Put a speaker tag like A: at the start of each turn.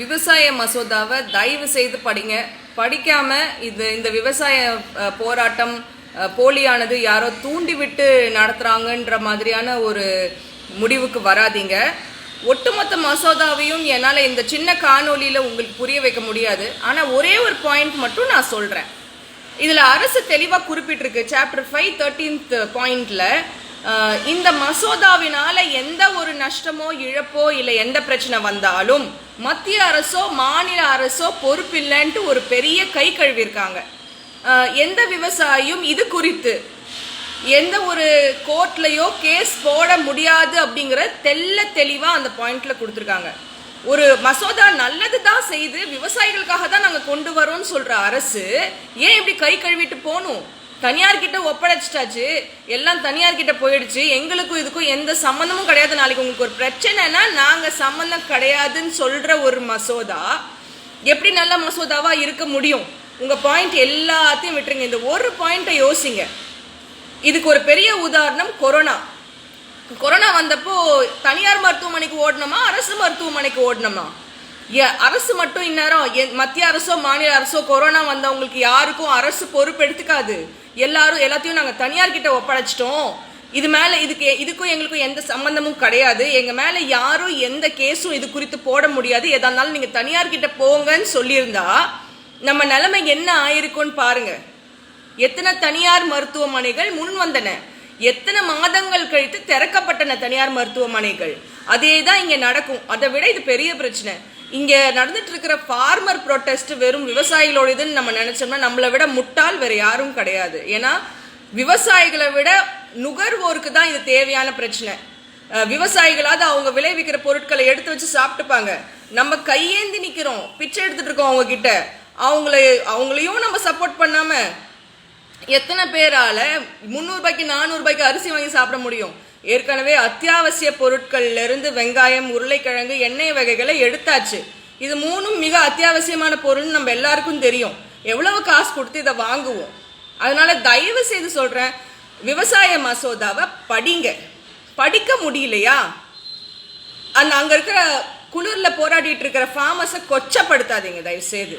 A: விவசாய மசோதாவை தயவு செய்து படிங்க. படிக்காம இது இந்த விவசாய போராட்டம் போலியானது யாரோ தூண்டிவிட்டு நடத்துகிறாங்கன்ற மாதிரியான ஒரு முடிவுக்கு வராதீங்க. ஒட்டுமொத்த மசோதாவையும் என்னால் இந்த சின்ன காணொளியில் உங்களுக்கு புரிய வைக்க முடியாது. ஆனால் ஒரே ஒரு பாயிண்ட் மட்டும் நான் சொல்கிறேன் இதில் அரசு தெளிவாக குறிப்பிட்டிருக்கு. சாப்டர் ஃபைவ் தேர்ட்டீன்த் பாயிண்டில் இந்த மசோதாவினால எந்த ஒரு நஷ்டமோ இழப்போ இல்லை எந்த பிரச்சனை வந்தாலும் மத்திய அரசோ மாநில அரசோ பொறுப்பில்லைன்ட்டு ஒரு பெரிய கை கழுவிருக்காங்க எந்த விவசாயியும் இது குறித்து எந்த ஒரு கோர்ட்லயோ கேஸ் போட முடியாது அப்படிங்கிற தெல்ல தெளிவா அந்த பாயிண்ட்ல கொடுத்துருக்காங்க. ஒரு மசோதா நல்லது தான் செய்து விவசாயிகளுக்காக தான் நாங்கள் கொண்டு வரோம்னு சொல்ற அரசு ஏன் இப்படி கை கழுவிட்டு போகணும்? தனியார் கிட்ட ஒப்படைச்சிட்டாச்சு. எல்லாம் தனியார் கிட்ட போயிடுச்சு. எங்களுக்கும் இதுக்கும் எந்த சம்மந்தமும் கிடையாது நாளைக்கு. உங்களுக்கு ஒரு பிரச்சனைனா நாங்க சம்மந்தம் கிடையாதுன்னு சொல்ற ஒரு மசோதா எப்படி நல்ல மசோதாவா இருக்க முடியும்? உங்க பாயிண்ட் எல்லாத்தையும் விட்டுருங்க. இந்த ஒரு பாயிண்ட்டை யோசிங்க. இதுக்கு ஒரு பெரிய உதாரணம் கொரோனா. கொரோனா வந்தப்போ தனியார் மருத்துவமனைக்கு ஓடணுமா? அரசு மருத்துவமனைக்கு ஓடணுமா? அரசு மட்டும் இந்நேரம் மத்திய அரசோ மாநில அரசோ கொரோனா வந்தவங்களுக்கு யாருக்கும் அரசு பொறுப்பு எடுத்துக்காது. எல்லாரும் எல்லாத்தையும் நாங்கள் தனியார் கிட்ட ஒப்படைச்சிட்டோம். இது மேல இதுக்கு இதுக்கும் எங்களுக்கும் எந்த சம்பந்தமும் கிடையாது. எங்க மேல யாரும் எந்த கேஸும் இது குறித்து போட முடியாது. எதா இருந்தாலும் நீங்க தனியார் கிட்ட போங்கன்னு சொல்லியிருந்தா நம்ம நிலைமை என்ன ஆயிருக்கும்னு பாருங்க. எத்தனை தனியார் மருத்துவமனைகள் முன் வந்தன எத்தனை மாதங்கள் கழித்து திறக்கப்பட்டன தனியார் மருத்துவமனைகள். அதே தான் இங்க நடக்கும். அதை விட இது பெரிய பிரச்சனை. இங்கே நடந்துட்டு இருக்கிற ஃபார்மர் ப்ரொட்டஸ்ட் வெறும் விவசாயிகளோட இதுன்னு நம்ம நினச்சோம்னா நம்மளை விட முட்டாள் வேற யாரும் கிடையாது. ஏன்னா விவசாயிகளை விட நுகர்வோருக்கு தான் இது தேவையான பிரச்சனை. விவசாயிகளாவது அவங்க விளைவிக்கிற பொருட்களை எடுத்து வச்சு சாப்பிட்டுப்பாங்க. நம்ம கையேந்தி நிற்கிறோம் பிச்சை எடுத்துட்டு இருக்கோம் அவங்க கிட்ட அவங்கள அவங்களையும் நம்ம சப்போர்ட் பண்ணாமல் எத்தனை பேரால முந்நூறுபாய்க்கு நானூறுபாய்க்கு அரிசி வாங்கி சாப்பிட முடியும்? ஏற்கனவே அத்தியாவசிய பொருட்கள்லேருந்து வெங்காயம் உருளைக்கிழங்கு எண்ணெய் வகைகளை எடுத்தாச்சு. இது மூணும் மிக அத்தியாவசியமான பொருள்னு நம்ம எல்லாருக்கும் தெரியும். எவ்வளவு காசு கொடுத்து இதை வாங்குவோம்? அதனால தயவு செய்து சொல்கிறேன் விவசாய மசோதாவை படிங்க. படிக்க முடியலையா? அந்த அங்கே இருக்கிற குளிரில் போராடிட்டு இருக்கிற ஃபார்மஸை கொச்சப்படுத்தாதீங்க தயவு செய்து